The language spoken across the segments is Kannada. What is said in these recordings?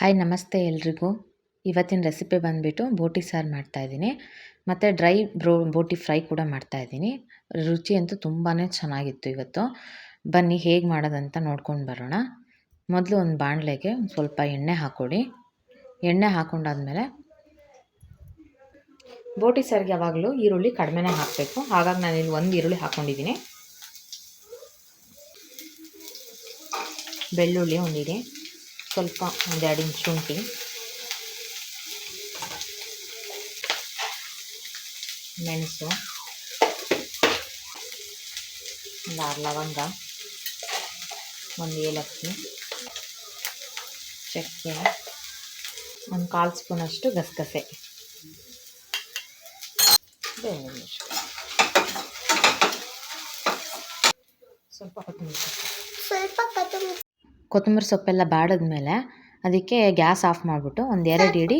ಹಾಯ್ ನಮಸ್ತೆ ಎಲ್ರಿಗೂ. ಇವತ್ತಿನ ರೆಸಿಪಿ ಬಂದುಬಿಟ್ಟು ಬೋಟಿ ಸಾರು ಮಾಡ್ತಾಯಿದ್ದೀನಿ ಮತ್ತು ಡ್ರೈ ಬ್ರೋ ಬೋಟಿ ಫ್ರೈ ಕೂಡ ಮಾಡ್ತಾಯಿದ್ದೀನಿ ರುಚಿ ಅಂತೂ ತುಂಬಾ ಚೆನ್ನಾಗಿತ್ತು ಇವತ್ತು. ಬನ್ನಿ, ಹೇಗೆ ಮಾಡೋದಂತ ನೋಡ್ಕೊಂಡು ಬರೋಣ. ಮೊದಲು ಒಂದು ಬಾಣಲೆಗೆ ಸ್ವಲ್ಪ ಎಣ್ಣೆ ಹಾಕ್ಕೊಡಿ ಎಣ್ಣೆ ಹಾಕ್ಕೊಂಡಾದ್ಮೇಲೆ ಬೋಟಿ ಸಾರಿಗೆ ಯಾವಾಗಲೂ ಈರುಳ್ಳಿ ಕಡಿಮೆನೇ ಹಾಕಬೇಕು. ಹಾಗಾಗಿ ನಾನು ಇಲ್ಲಿ ಒಂದು ಈರುಳ್ಳಿ ಹಾಕ್ಕೊಂಡಿದ್ದೀನಿ ಬೆಳ್ಳುಳ್ಳಿ ಒಂದಿಡಿ ಸ್ವಲ್ಪ ಒಂದೆರಡು ಇಂಚ್ ಶುಂಠಿ. ಮೆಣಸು. ಒಂದು ಆರು ಲವಂಗ. ಒಂದು ಏಲಕ್ಕಿ. ಚಕ್ಕೆ. ಒಂದು ಕಾಲು ಸ್ಪೂನಷ್ಟು ಗಸಗಸೆ. ಸ್ವಲ್ಪ ಕೊತ್ತಂಬರಿ ಸ್ವಲ್ಪ ಕೊತ್ತಂಬರಿ ಕೊತ್ತಂಬರಿ ಸೊಪ್ಪೆಲ್ಲ ಬಾಡಿದ್ಮೇಲೆ ಅದಕ್ಕೆ ಗ್ಯಾಸ್ ಆಫ್ ಮಾಡಿಬಿಟ್ಟು ಒಂದು ಎರಡು ಇಡಿ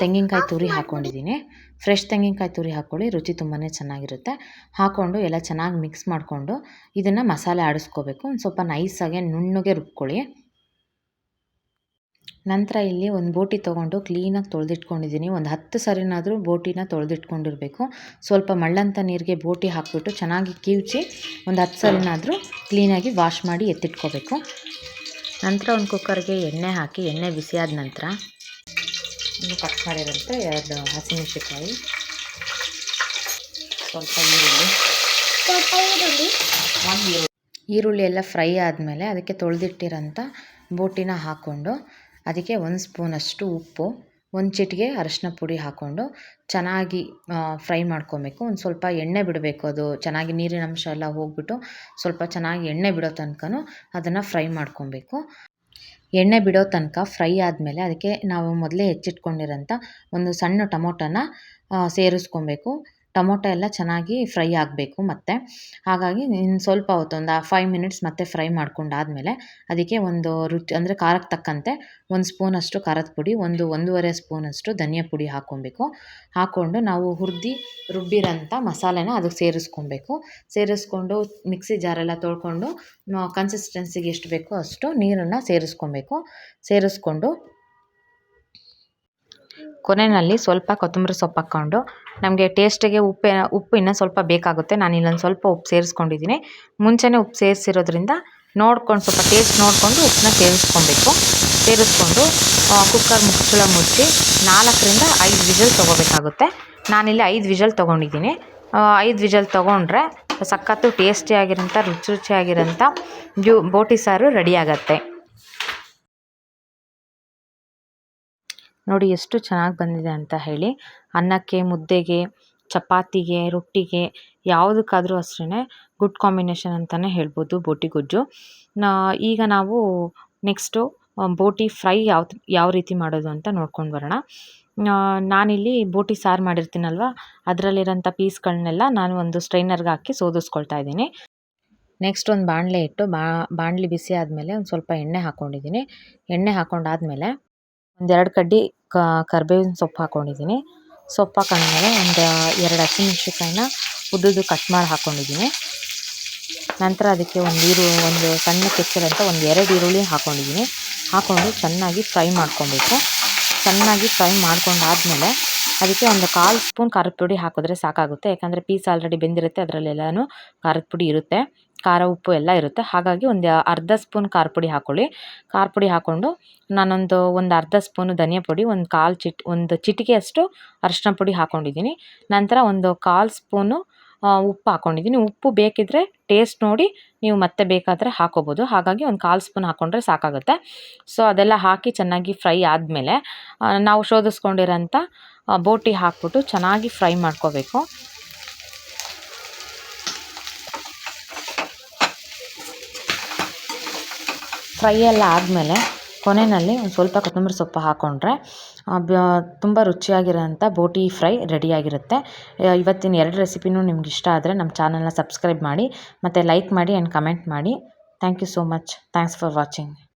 ತೆಂಗಿನಕಾಯಿ ತುರಿ ಹಾಕ್ಕೊಂಡಿದ್ದೀನಿ ಫ್ರೆಶ್ ತೆಂಗಿನಕಾಯಿ ತುರಿ ಹಾಕ್ಕೊಳ್ಳಿ ರುಚಿ ತುಂಬಾ ಚೆನ್ನಾಗಿರುತ್ತೆ. ಹಾಕ್ಕೊಂಡು ಎಲ್ಲ ಚೆನ್ನಾಗಿ ಮಿಕ್ಸ್ ಮಾಡಿಕೊಂಡು ಇದನ್ನು ಮಸಾಲೆ ಆಡಿಸ್ಕೋಬೇಕು. ಒಂದು ಸ್ವಲ್ಪ ನೈಸಾಗೆ ನುಣ್ಣಗೆ ರುಬ್ಕೊಳ್ಳಿ. ನಂತರ ಇಲ್ಲಿ ಒಂದು ಬೋಟಿ ತೊಗೊಂಡು ಕ್ಲೀನಾಗಿ ತೊಳೆದಿಟ್ಕೊಂಡಿದ್ದೀನಿ. ಒಂದು ಹತ್ತು ಸರಿನಾದರೂ ಬೋಟಿನ ತೊಳೆದಿಟ್ಕೊಂಡಿರಬೇಕು. ಸ್ವಲ್ಪ ಮಳ್ಳಂತ ನೀರಿಗೆ ಬೋಟಿ ಹಾಕ್ಬಿಟ್ಟು ಚೆನ್ನಾಗಿ ಕಿವುಚಿ ಒಂದು ಹತ್ತು ಸರಿನಾದರೂ ಕ್ಲೀನಾಗಿ ವಾಶ್ ಮಾಡಿ ಎತ್ತಿಟ್ಕೋಬೇಕು. ನಂತರ ಒಂದು ಕುಕ್ಕರ್ಗೆ ಎಣ್ಣೆ ಹಾಕಿ ಎಣ್ಣೆ ಬಿಸಿಯಾದ ನಂತರ ಇನ್ನು ಕಟ್ ಮಾಡಿರೋಂಥ ಎರಡು ಹಸಿಮೆಣಸಿನ್ಕಾಯಿ. ಸ್ವಲ್ಪ ಈರುಳ್ಳಿ. ಸ್ವಲ್ಪ ಈರುಳ್ಳಿ. ಒಂದು ಈರುಳ್ಳಿ. ಈರುಳ್ಳಿ ಎಲ್ಲ ಫ್ರೈ ಆದಮೇಲೆ ಅದಕ್ಕೆ ತೊಳೆದಿಟ್ಟಿರೋಂಥ ಬೋಟಿನ ಹಾಕ್ಕೊಂಡು ಅದಕ್ಕೆ ಒಂದು ಸ್ಪೂನಷ್ಟು ಉಪ್ಪು. ಒಂದು ಚಿಟಿಗೆ ಅರಶಿನ ಪುಡಿ ಹಾಕ್ಕೊಂಡು ಚೆನ್ನಾಗಿ ಫ್ರೈ ಮಾಡ್ಕೊಬೇಕು. ಒಂದು ಸ್ವಲ್ಪ ಎಣ್ಣೆ ಬಿಡಬೇಕು ಅದು. ಚೆನ್ನಾಗಿ ನೀರಿನ ಅಂಶ ಎಲ್ಲ ಹೋಗ್ಬಿಟ್ಟು ಸ್ವಲ್ಪ ಚೆನ್ನಾಗಿ ಎಣ್ಣೆ ಬಿಡೋ ತನಕನೂ ಅದನ್ನು ಫ್ರೈ ಮಾಡ್ಕೊಬೇಕು. ಎಣ್ಣೆ ಬಿಡೋ ತನಕ ಫ್ರೈ ಆದಮೇಲೆ ಅದಕ್ಕೆ ನಾವು ಮೊದಲೇ ಹೆಚ್ಚಿಟ್ಕೊಂಡಿರೋಂಥ ಒಂದು ಸಣ್ಣ ಟೊಮೊಟೊನ ಸೇರಿಸ್ಕೊಬೇಕು. ಟೊಮೊಟೊ ಎಲ್ಲ ಚೆನ್ನಾಗಿ ಫ್ರೈ ಆಗಬೇಕು ಮತ್ತು. ಹಾಗಾಗಿ ಇನ್ನು ಸ್ವಲ್ಪ ಹೊತ್ತು ಒಂದು ಫೈವ್ ಮಿನಿಟ್ಸ್ ಮತ್ತೆ ಫ್ರೈ ಮಾಡ್ಕೊಂಡಾದಮೇಲೆ ಅದಕ್ಕೆ ಒಂದು ರುಚಿ, ಅಂದರೆ ಖಾರಕ್ಕೆ ತಕ್ಕಂತೆ ಒಂದು ಸ್ಪೂನಷ್ಟು ಖಾರದ ಪುಡಿ, ಒಂದು ಒಂದೂವರೆ ಸ್ಪೂನಷ್ಟು ಧನಿಯಾ ಪುಡಿ ಹಾಕ್ಕೊಬೇಕು. ಹಾಕ್ಕೊಂಡು ನಾವು ಹುರಿದು ರುಬ್ಬಿರೋಂಥ ಮಸಾಲೆನ ಅದಕ್ಕೆ ಸೇರಿಸ್ಕೊಬೇಕು. ಸೇರಿಸ್ಕೊಂಡು ಮಿಕ್ಸಿ ಜಾರೆಲ್ಲ ತೊಳ್ಕೊಂಡು ಕನ್ಸಿಸ್ಟೆನ್ಸಿಗೆ ಎಷ್ಟು ಬೇಕೋ ಅಷ್ಟು ನೀರನ್ನು ಸೇರಿಸ್ಕೊಬೇಕು. ಸೇರಿಸ್ಕೊಂಡು ಕೊನೆಯಲ್ಲಿ ಸ್ವಲ್ಪ ಕೊತ್ತಂಬರಿ ಸೊಪ್ಪು ಹಾಕ್ಕೊಂಡು ನಮಗೆ ಟೇಸ್ಟಿಗೆ ಉಪ್ಪು ಉಪ್ಪು ಇನ್ನೂ ಸ್ವಲ್ಪ ಬೇಕಾಗುತ್ತೆ. ನಾನು ಇಲ್ಲೊಂದು ಸ್ವಲ್ಪ ಉಪ್ಪು ಸೇರಿಸ್ಕೊಂಡಿದ್ದೀನಿ. ಮುಂಚೆನೇ ಉಪ್ಪು ಸೇರಿಸಿರೋದ್ರಿಂದ ನೋಡ್ಕೊಂಡು, ಸ್ವಲ್ಪ ಟೇಸ್ಟ್ ನೋಡಿಕೊಂಡು ಉಪ್ಪನ್ನ ಸೇರಿಸ್ಕೊಬೇಕು. ಸೇರಿಸ್ಕೊಂಡು ಕುಕ್ಕರ್ ಮುಚ್ಚಳ ಮುಚ್ಚಿ ನಾಲ್ಕರಿಂದ ಐದು ವಿಷಲ್ ತೊಗೋಬೇಕಾಗುತ್ತೆ. ನಾನಿಲ್ಲಿ ಐದು ವಿಷಲ್ ತೊಗೊಂಡಿದ್ದೀನಿ. ಐದು ವಿಷಲ್ ತೊಗೊಂಡ್ರೆ ಸಖತ್ತು ಟೇಸ್ಟಿಯಾಗಿರೋಂಥ ರುಚಿ ರುಚಿಯಾಗಿರೋಂಥ ಜೂ ಬೋಟಿ ಸಾರು ರೆಡಿ ನೋಡಿ ಎಷ್ಟು ಚೆನ್ನಾಗಿ ಬಂದಿದೆ ಅಂತ ಹೇಳಿ ಅನ್ನಕ್ಕೆ, ಮುದ್ದೆಗೆ, ಚಪಾತಿಗೆ, ರೊಟ್ಟಿಗೆ ಯಾವುದಕ್ಕಾದರೂ ಅಷ್ಟೇ ಗುಡ್ ಕಾಂಬಿನೇಷನ್ ಅಂತಲೇ ಹೇಳ್ಬೋದು ಬೋಟಿ ಗೊಜ್ಜು. ಈಗ ನಾವು ನೆಕ್ಸ್ಟು ಬೋಟಿ ಫ್ರೈ ಯಾವ ಯಾವ ರೀತಿ ಮಾಡೋದು ಅಂತ ನೋಡ್ಕೊಂಡು ಬರೋಣ. ನಾನಿಲ್ಲಿ ಬೋಟಿ ಸಾರು ಮಾಡಿರ್ತೀನಲ್ವ, ಅದರಲ್ಲಿರೋಂಥ ಪೀಸ್ಗಳನ್ನೆಲ್ಲ ನಾನು ಒಂದು ಸ್ಟ್ರೈನರ್ಗೆ ಹಾಕಿ ಸೋದಿಸ್ಕೊಳ್ತಾ ಇದ್ದೀನಿ. ನೆಕ್ಸ್ಟ್ ಒಂದು ಬಾಣಲೆ ಇಟ್ಟು ಬಾ, ಬಾಣಲಿ ಬಿಸಿ ಆದಮೇಲೆ ಒಂದು ಸ್ವಲ್ಪ ಎಣ್ಣೆ ಹಾಕ್ಕೊಂಡಿದ್ದೀನಿ ಎಣ್ಣೆ ಹಾಕ್ಕೊಂಡಾದ್ಮೇಲೆ ಒಂದೆರಡು ಕಡ್ಡಿ ಕರ್ಬೇವಿನ ಸೊಪ್ಪು ಹಾಕ್ಕೊಂಡಿದ್ದೀನಿ ಸೊಪ್ಪು ಹಾಕೊಂಡ್ಮೇಲೆ ಒಂದು ಎರಡು ಹಸಿಮೆಣ್ಸಿನ್ಕಾಯಿನ ಉದ್ದುದ್ದು ಕಟ್ ಮಾಡಿ ಹಾಕ್ಕೊಂಡಿದ್ದೀನಿ ನಂತರ ಅದಕ್ಕೆ ಒಂದು ಈರು, ಒಂದು ಸಣ್ಣ ಕೆಚ್ಚರಂತ ಒಂದು ಎರಡು ಈರುಳ್ಳಿ ಹಾಕ್ಕೊಂಡಿದ್ದೀನಿ ಹಾಕ್ಕೊಂಡು ಚೆನ್ನಾಗಿ ಫ್ರೈ ಮಾಡ್ಕೊಬೇಕು. ಚೆನ್ನಾಗಿ ಫ್ರೈ ಮಾಡ್ಕೊಂಡಾದ್ಮೇಲೆ ಅದಕ್ಕೆ ಒಂದು ಕಾಲು ಸ್ಪೂನ್ ಖಾರದ ಪುಡಿ ಹಾಕಿದ್ರೆ ಸಾಕಾಗುತ್ತೆ. ಯಾಕಂದರೆ ಪೀಸ್ ಆಲ್ರೆಡಿ ಬೆಂದಿರುತ್ತೆ, ಅದರಲ್ಲೆಲ್ಲನೂ ಖಾರದ ಪುಡಿ ಇರುತ್ತೆ. ಖಾರ ಉಪ್ಪು ಎಲ್ಲ ಇರುತ್ತೆ. ಹಾಗಾಗಿ ಒಂದು ಅರ್ಧ ಸ್ಪೂನ್ ಖಾರ ಪುಡಿ ಹಾಕ್ಕೊಳ್ಳಿ ಖಾರ ಪುಡಿ ಹಾಕ್ಕೊಂಡು ನಾನೊಂದು ಒಂದು ಅರ್ಧ ಸ್ಪೂನು ಧನಿಯಾ ಪುಡಿ, ಒಂದು ಕಾಲು ಚಿಟ್, ಒಂದು ಚಿಟಿಕೆಯಷ್ಟು ಅರಿಶಿನ ಪುಡಿ ಹಾಕ್ಕೊಂಡಿದ್ದೀನಿ ನಂತರ ಒಂದು ಕಾಲು ಸ್ಪೂನು ಉಪ್ಪು ಹಾಕ್ಕೊಂಡಿದ್ದೀನಿ ಉಪ್ಪು ಬೇಕಿದ್ದರೆ ಟೇಸ್ಟ್ ನೋಡಿ ನೀವು ಮತ್ತೆ ಬೇಕಾದರೆ ಹಾಕೋಬೋದು. ಹಾಗಾಗಿ ಒಂದು ಕಾಲು ಸ್ಪೂನ್ ಹಾಕ್ಕೊಂಡ್ರೆ ಸಾಕಾಗುತ್ತೆ. ಸೊ ಅದೆಲ್ಲ ಹಾಕಿ ಚೆನ್ನಾಗಿ ಫ್ರೈ ಆದಮೇಲೆ ನಾವು ಶೋಧಿಸ್ಕೊಂಡಿರೋಂಥ ಬೋಟಿ ಹಾಕ್ಬಿಟ್ಟು ಚೆನ್ನಾಗಿ ಫ್ರೈ ಮಾಡ್ಕೋಬೇಕು. ಫ್ರೈ ಎಲ್ಲ ಆದಮೇಲೆ ಕೊನೆಯಲ್ಲಿ ಒಂದು ಸ್ವಲ್ಪ ಕೊತ್ತಂಬರಿ ಸೊಪ್ಪು ಹಾಕ್ಕೊಂಡ್ರೆ ತುಂಬ ರುಚಿಯಾಗಿರೋಂಥ ಬೋಟಿ ಫ್ರೈ ರೆಡಿಯಾಗಿರುತ್ತೆ ಇವತ್ತಿನ ಎರಡು ರೆಸಿಪಿನೂ ನಿಮ್ಗೆ ಇಷ್ಟ ಆದರೆ ನಮ್ಮ ಚಾನಲ್ನ ಸಬ್ಸ್ಕ್ರೈಬ್ ಮಾಡಿ, ಮತ್ತು ಲೈಕ್ ಮಾಡಿ ಆ್ಯಂಡ್ ಕಮೆಂಟ್ ಮಾಡಿ. Thank you so much thanks for watching